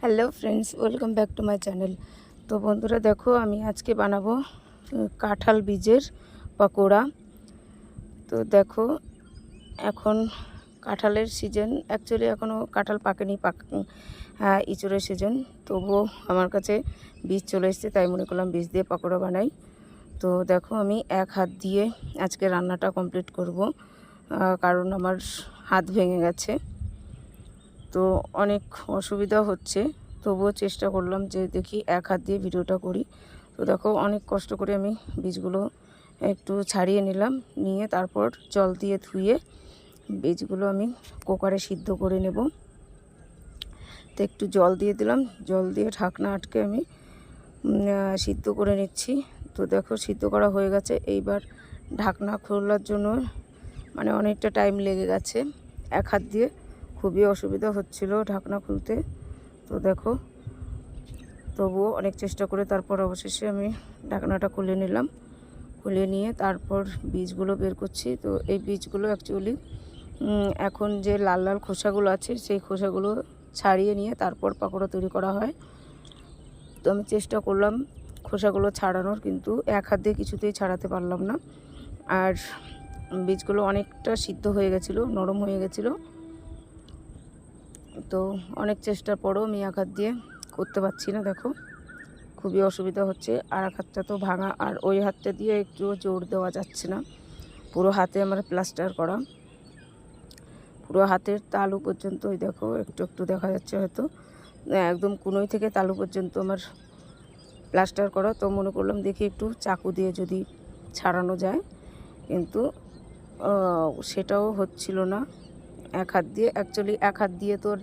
Hello friends, welcome back to my channel. তো বন্ধুরা, দেখো আমি আজকে বানাবো কাঁঠাল বীজের পকোড়া। তো দেখো, এখন কাঁঠালের সিজন অ্যাকচুয়ালি এখনও কাঁঠাল পাকেনি, পাক হ্যাঁ ইঁচড়ের সিজন তবুও আমার কাছে বীজ চলে এসেছে, তাই মনে করলাম বীজ দিয়ে পকোড়া বানাই। তো দেখো আমি এক হাত দিয়ে আজকে রান্নাটা কমপ্লিট করব কারণ আমার হাত ভেঙে গেছে। তো অনেক অসুবিধা হচ্ছে। তবুও চেষ্টা করলাম যে দেখি এক হাত দিয়ে ভিডিওটা করি। তো দেখো অনেক কষ্ট করে আমি বীজগুলো একটু ছাড়িয়ে নিলাম, নিয়ে তারপর জল দিয়ে ধুয়ে বীজগুলো আমি কুকারে সিদ্ধ করে নেব। তো একটু জল দিয়ে দিলাম, জল দিয়ে ঢাকনা আটকে আমি সিদ্ধ করে নিচ্ছি। তো দেখো সিদ্ধ করা হয়ে গেছে। এইবার ঢাকনা খোলার জন্য মানে অনেকটা টাইম লেগে গেছে। এক হাত দিয়ে খুবই অসুবিধা হচ্ছিল ঢাকনা খুলতে। তো দেখো, তবুও অনেক চেষ্টা করে তারপর অবশেষে আমি ঢাকনাটা খুলে নিলাম। খুলে নিয়ে তারপর বীজগুলো বের করছি। তো এই বীজগুলো অ্যাকচুয়ালি এখন যে লাল লাল খোসাগুলো আছে, সেই খোসাগুলো ছাড়িয়ে নিয়ে তারপর পাকোড়া তৈরি করা হয়। তো আমি চেষ্টা করলাম খোসাগুলো ছাড়ানোর, কিন্তু এক হাত দিয়ে কিছুতেই ছাড়াতে পারলাম না। আর বীজগুলো অনেকটা সিদ্ধ হয়ে গেছিল, নরম হয়ে গেছিল। তো অনেক পরেও আমি হাত দিয়ে করতে পারছি না, দেখো। খুবই অসুবিধা হচ্ছে। আর এক হাতটা তো ভাঙা, আর ওই হাতটা দিয়ে একটুও জোর দেওয়া যাচ্ছে না। পুরো হাতে আমার প্লাস্টার করা। পুরো হাতের তালু পর্যন্ত, ওই দেখো, একটু একটু দেখা যাচ্ছে হয়তো। একদম কুনোই থেকে তালু পর্যন্ত আমার প্লাস্টার করা। তো মনে করলাম দেখি একটু চাকু দিয়ে যদি ছাড়ানো যায়। কিন্তু সেটাও হচ্ছিল না। এক হাত দিয়ে অ্যাকচুয়ালি এক হাত দিয়ে তোর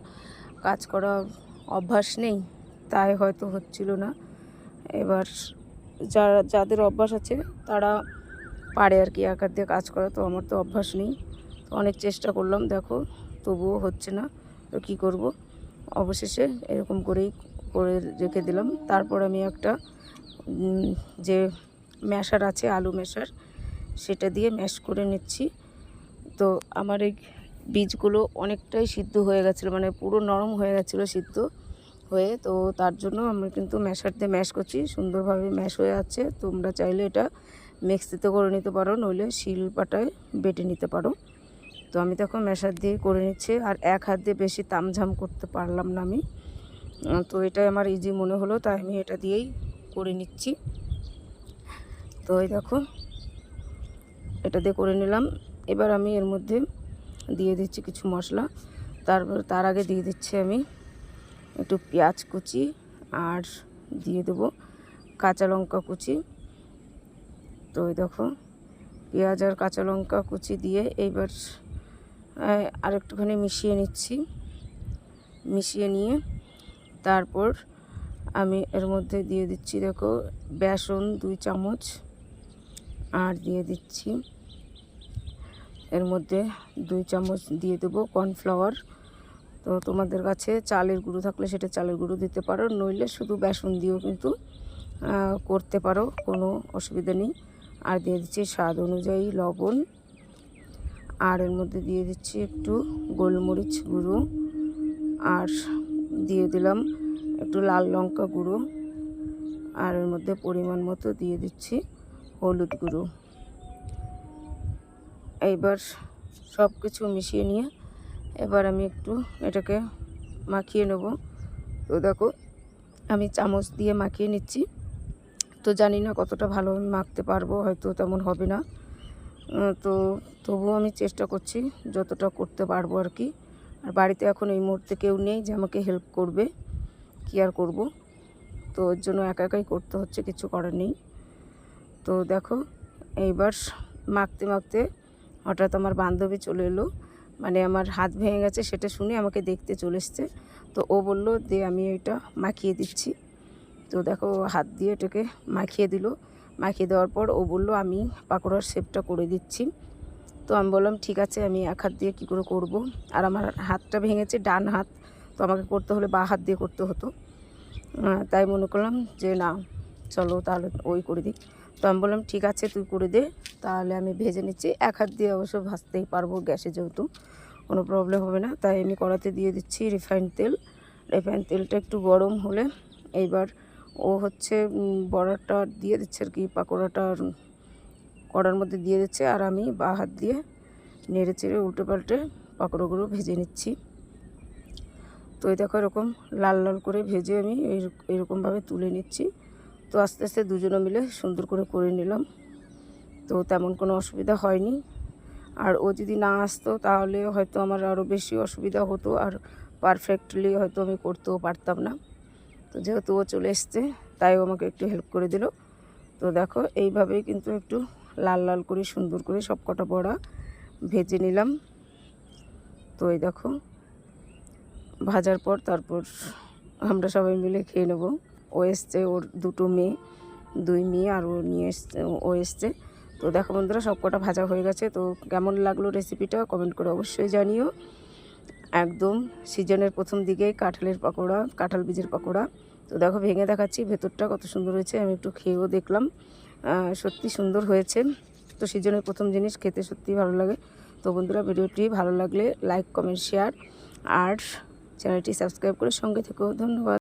কাজ করা অভ্যাস নেই, তাই হয়তো হচ্ছিল না। এবার যারা যাদের অভ্যাস আছে, তারা পারে আর কি এক হাত দিয়ে কাজ করা, তো আমার তো অভ্যাস নেই। তো অনেক চেষ্টা করলাম, দেখো, তবুও হচ্ছে না, তো কী করব? অবশেষে এরকম করেই করে রেখে দিলাম। তারপর আমি একটা যে ম্যাশার আছে, আলু ম্যাশার, সেটা দিয়ে ম্যাশ করে নিচ্ছি। তো আমার এই বীজগুলো অনেকটাই সিদ্ধ হয়ে গেছিল মানে পুরো নরম হয়ে গেছিল সিদ্ধ হয়ে। তো তার জন্য আমি কিন্তু ম্যাশার দিয়ে ম্যাশ করছি, সুন্দরভাবে ম্যাশ হয়ে আছে। তোমরা চাইলে এটা মিক্সিতে করে নিতে পারো, নইলে শিল পাটায় বেটে নিতে পারো। তো আমি তখন ম্যাশার দিয়ে করে নিচ্ছি, আর এক হাত দিয়ে বেশি তামঝাম করতে পারলাম না আমি। তো এটাই আমার ইজি মনে হলো, তাই আমি এটা দিয়েই করে নিচ্ছি। তো এই দেখো, এটা দিয়ে করে নিলাম। এবার আমি এর মধ্যে দিয়ে দিচ্ছি কিছু মশলা। তারপর তার আগে দিয়ে দিচ্ছি আমি একটু পেঁয়াজ কুচি আর দিয়ে দেবো কাঁচা লঙ্কা কুচি। তো ওই দেখো পেঁয়াজ আর কাঁচা লঙ্কা কুচি দিয়ে এইবার আহ, আরেকটুখানি মিশিয়ে নিচ্ছি। মিশিয়ে নিয়ে তারপর আমি এর মধ্যে দিয়ে দিচ্ছি দেখো বেসন দুই চামচ আর দিয়ে দিচ্ছি এর মধ্যে দুই চামচ দিয়ে দেবো কর্নফ্লাওয়ার। তো তোমাদের কাছে চালের গুঁড়ো থাকলে সেটা চালের গুঁড়ো দিতে পারো, নইলে শুধু বেসন দিয়েও কিন্তু করতে পারো, কোনো অসুবিধা নেই। আর দিয়ে দিচ্ছি স্বাদ অনুযায়ী লবণ। আর এর মধ্যে দিয়ে দিচ্ছি একটু গোলমরিচ গুঁড়ো। আর দিয়ে দিলাম একটু লাল লঙ্কা গুঁড়ো। আর এর মধ্যে পরিমাণ মতো দিয়ে দিচ্ছি হলুদ গুঁড়ো। এইবার সব কিছু মিশিয়ে নিয়ে এবার আমি একটু এটাকে মাখিয়ে নেব। তো দেখো, আমি চামচ দিয়ে মাখিয়ে নিচ্ছি। তো জানি না কতটা ভালো আমি মাখতে পারব, হয়তো তেমন হবে না। তো তবুও আমি চেষ্টা করছি যতটা করতে পারব আর কি। আর বাড়িতে এখন এই মুহূর্তে কেউ নেই যে আমাকে হেল্প করবে। কি আর করব? তো ওর জন্য একা একাই করতে হচ্ছে, কিছু করার নেই। তো দেখো, এইবার মাখতে মাখতে হঠাৎ আমার বান্ধবী চলে এলো। মানে আমার হাত ভেঙে গেছে, সেটা শুনে আমাকে দেখতে চলে এসছে। তো ও বলল যে আমি এটা মাখিয়ে দিচ্ছি। তো দেখো হাত দিয়ে এটাকে মাখিয়ে দিল। মাখিয়ে দেওয়ার পর ও বলল, আমি পাকোড়ার শেপটা করে দিচ্ছি। তো আমি বললাম, ঠিক আছে, আমি এক হাত দিয়ে কী করে করব? আর আমার হাতটা ভেঙেছে, ডান হাত। তো আমাকে করতে হলে বা হাত দিয়ে করতে হতো। তাই মনে করলাম যে, না, চলো তাহলে ওই করে দিই। তো আমি বললাম, ঠিক আছে, তুই করে দে। তাহলে আমি ভেজে নিচ্ছি। এক হাত দিয়ে অবশ্য ভাজতেই পারব গ্যাসে যেহেতু, কোনো প্রবলেম হবে না। তাই আমি কড়াতে দিয়ে দিচ্ছি রিফাইন তেল। রিফাইন তেলটা একটু গরম হলে এইবার ও হচ্ছে বড়াটা দিয়ে দিচ্ছে আর কি, পাকোড়াটা কড়ার মধ্যে দিয়ে দিচ্ছে। আর আমি বা হাত দিয়ে নেড়ে চেড়ে উল্টে পাল্টে পাকোড়াগুলো ভেজে নিচ্ছি। তো এই দেখো এরকম লাল লাল করে ভেজে আমি এরকমভাবে তুলে নিচ্ছি। তো আস্তে আস্তে দুজনে মিলে সুন্দর করে করে নিলাম। তো তেমন কোনো অসুবিধা হয়নি। আর ও যদি না আসতো তাহলে হয়তো আমার আরও বেশি অসুবিধা হতো আর পারফেক্টলি হয়তো আমি করতেও পারতাম না। তো যেহেতু ও চলে এসছে, তাই আমাকে একটু হেল্প করে দিল। তো দেখো, এইভাবেই কিন্তু একটু লাল লাল করে সুন্দর করে সব কটা বড়া ভেজে নিলাম। তো এই দেখো, ভাজার পর তারপর আমরা সবাই মিলে খেয়ে নেব। ও এসছে, ওর দুটো মেয়ে, দুই মেয়ে আর ও নিয়ে এসছে, ও এসছে। তো দেখো বন্ধুরা, সব কটা ভাজা হয়ে গেছে। তো কেমন লাগল রেসিপিটা কমেন্ট করে অবশ্যই জানিও। একদম সিজনের প্রথম দিকে কাঁঠালের পকোড়া, কাঁঠাল বীজের পকোড়া। তো দেখো ভেঙে দেখাচ্ছি, ভেতরটা কত সুন্দর হয়েছে, আমি একটু খেয়েও দেখলাম। সত্যি সুন্দর হয়েছে। তো সিজনের প্রথম জিনিস খেতে সত্যি ভালো লাগে। তো বন্ধুরা, ভিডিওটি ভালো লাগলে লাইক কমেন্ট শেয়ার আর চ্যানেলটি সাবস্ক্রাইব করে সঙ্গে থেকেও ধন্যবাদ।